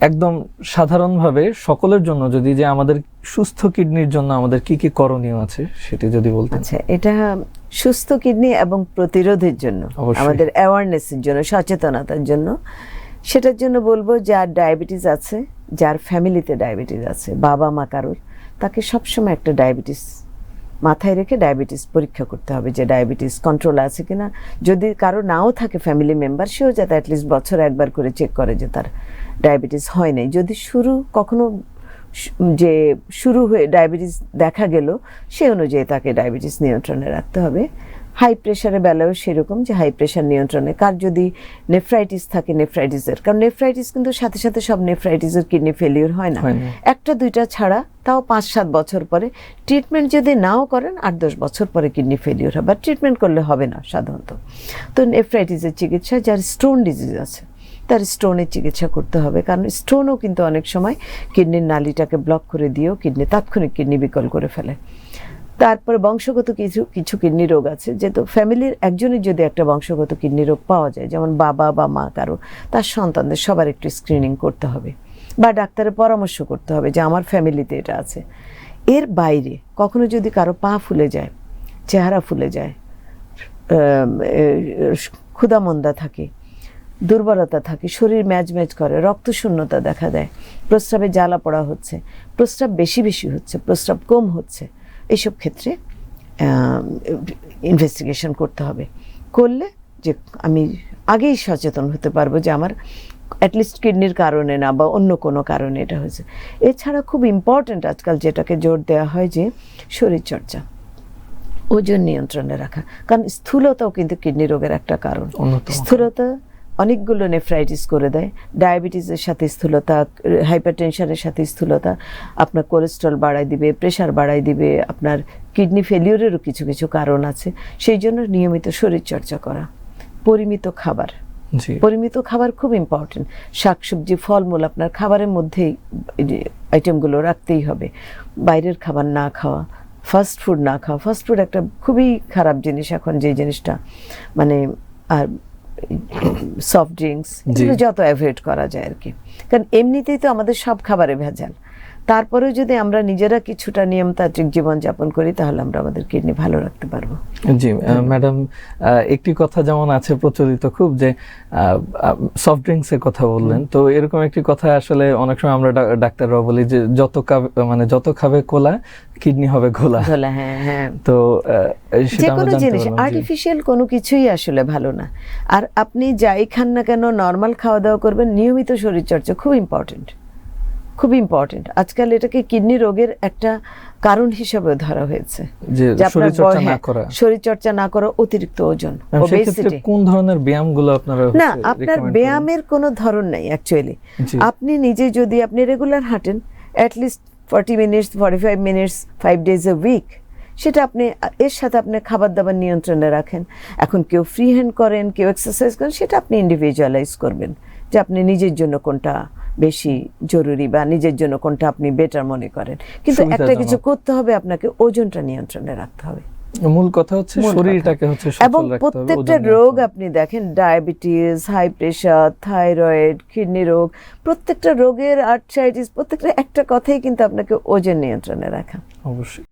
একদম সাধারণভাবে সকলের জন্য যদি যে আমাদের সুস্থ কিডনির জন্য আমাদের কি কি করণীয় আছে সেটি যদি বলতে আচ্ছা এটা সুস্থ কিডনি এবং প্রতিরোধের জন্য আমাদের অ্যাওয়ারনেসের জন্য সচেতনতার জন্য। সেটার জন্য বলব যার ডায়াবেটিস আছে যার ফ্যামিলিতে ডায়াবেটিস আছে বাবা মা কারোর তাকে সবসময় একটা ডায়াবেটিস মাথায় রেখে ডায়াবেটিস পরীক্ষা করতে হবে যে ডায়াবেটিস কন্ট্রোল আছে কি না যদি কারও নাও থাকে ফ্যামিলি মেম্বার সেও যাতে অ্যাটলিস্ট বছর একবার করে চেক করে যে তার ডায়াবেটিস হয় নাই। যদি শুরু, কখনো যে শুরু হয়ে ডায়াবেটিস দেখা গেল, সে অনুযায়ী তাকে ডায়াবেটিস নিয়ন্ত্রণে রাখতে হবে। হাই প্রেশারের বেলায়ও সেরকম যে হাই প্রেশার নিয়ন্ত্রণে। কার যদি নেফ্রাইটিস থাকে নেফ্রাইটিসের কারণ নেফ্রাইটিস কিন্তু সাথে সাথে সব নেফ্রাইটিসের কিডনি ফেলিওর হয় না। একটা দুইটা ছাড়া তাও পাঁচ সাত বছর পরে ট্রিটমেন্ট যদি নাও করেন আট দশ বছর পরে কিডনি ফেলিওর হবে বা ট্রিটমেন্ট করলে হবে না সাধারণত। তো নেফ্রাইটিসের চিকিৎসা যার স্টোন ডিজিজ আছে তার স্টোনের চিকিৎসা করতে হবে। কারণ স্টোনও কিন্তু অনেক সময় কিডনির নালিটাকে ব্লক করে দিয়েও কিডনি তাৎক্ষণিক কিডনি বিকল করে ফেলে। তারপরে বংশগত কিছু কিছু কিডনি রোগ আছে। যেহেতু ফ্যামিলির একজনের যদি একটা বংশগত কিডনি রোগ পাওয়া যায়, যেমন বাবা বা মা কারও, তার সন্তানদের সবার একটু স্ক্রিনিং করতে হবে বা ডাক্তারের পরামর্শ করতে হবে যে আমার ফ্যামিলিতে এটা আছে। এর বাইরে কখনো যদি কারও পা ফুলে যায়, চেহারা ফুলে যায় ক্ষুধামন্দা থাকে, দুর্বলতা থাকে, শরীর ম্যাজ ম্যাজ করে রক্তশূন্যতা দেখা দেয়, প্রস্রাবে জ্বালা পড়া হচ্ছে, প্রস্রাব বেশি বেশি হচ্ছে, প্রস্রাব কম হচ্ছে এইসব ক্ষেত্রে ইনভেস্টিগেশন করতে হবে। করলে যে আমি আগেই সচেতন হতে পারব যে আমার অ্যাটলিস্ট কিডনির কারণে না বা অন্য কোনো কারণে এটা হয়েছে। এছাড়া খুব ইম্পর্ট্যান্ট আজকাল যেটাকে জোর দেওয়া হয় যে শরীরচর্চা। ওজন নিয়ন্ত্রণে রাখা। কারণ স্থূলতাও কিন্তু কিডনি রোগের একটা কারণ। স্থূলতা অনেকগুলো নেফ্রাইটিস করে দেয়। ডায়াবেটিসের সাথে স্থূলতা হাইপারটেনশনের সাথে স্থূলতা আপনার কোলেস্ট্রল বাড়াই দিবে প্রেশার বাড়াই দিবে আপনার কিডনি ফেলিওরেরও কিছু কিছু কারণ আছে। সেই জন্য নিয়মিত শরীরচর্চা করা। পরিমিত খাবার। পরিমিত খাবার খুব ইম্পর্টেন্ট শাকসবজি ফলমূল আপনার খাবারের মধ্যেই আইটেমগুলো রাখতেই হবে। বাইরের খাবার না খাওয়া ফাস্ট ফুড না খাওয়া। ফাস্ট ফুড একটা খুবই খারাপ জিনিস এখন যে জিনিসটা। মানে আর সফট ড্রিঙ্কস এগুলো যত অ্যাভয়েড করা যায় আর কি। কারণ এমনিতেই তো আমাদের সব খাবারে ভেজাল। তারপরেও যদি আমরা নিজেরা কিছুটা নিয়মতান্ত্রিক জীবনযাপন করি তাহলে আমরা আমাদের কিডনি ভালো রাখতে পারব। জি ম্যাডাম একটি কথা যেমন আছে প্রচলিত খুব যে সফট ড্রিঙ্কস এর কথা বললেন তো এরকম একটি কথা আসলে অনেক সময় আমরা ডাক্তাররা বলি যে যত খাবে মানে যত খাবে কোলা কিডনি হবে ঘোলা। ধলা হ্যাঁ হ্যাঁ। তো যে কোনো জিনিস আর্টিফিশিয়াল কোনো কিছুই আসলে ভালো না। আর আপনি যাই খান না কেন নর্মাল খাওয়া দাওয়া করবেন নিয়মিত শরীরচর্চা খুব ইম্পর্টেন্ট খুব ইম্পর্টেন্ট আজকাল এটাকে কিডনি রোগের একটা কারণ হিসেবে ধরা হয়েছে। শরীরচর্চা না করা। অতিরিক্ত ওজন। কোন ধরনের ব্যায়ামগুলো আপনারা না আপনার ব্যায়ামের কোনো ধরন নাই অ্যাকচুয়ালি আপনি নিজে যদি আপনি রেগুলার হাঁটেন at least forty minutes forty five minutes five days a week সেটা আপনি এর সাথে আপনি খাবার দাবার নিয়ন্ত্রণে রাখেন। এখন কেউ ফ্রি হ্যান্ড করেন কেউ এক্সারসাইজ করেন সেটা আপনি ইন্ডিভিজুয়ালাইজ করবেন। যে আপনি নিজের জন্য কোনটা বেশি জরুরি বা নিজের জন্য কোনটা আপনি বেটার মনে করেন। কিন্তু একটা কিছু করতে হবে আপনাকে ওজনটা নিয়ন্ত্রণে রাখতে হবে। মূল কথা হচ্ছে শরীরটাকে হচ্ছে এবং সচল রাখতে হবে প্রত্যেকটা রোগ আপনি দেখেন diabetes high pressure thyroid kidney রোগ প্রত্যেকটা রোগের আর্থ্রাইটিস প্রত্যেকটা একটা কথাই কিন্তু আপনাকে ওজন নিয়ন্ত্রণে রাখা। অবশ্যই।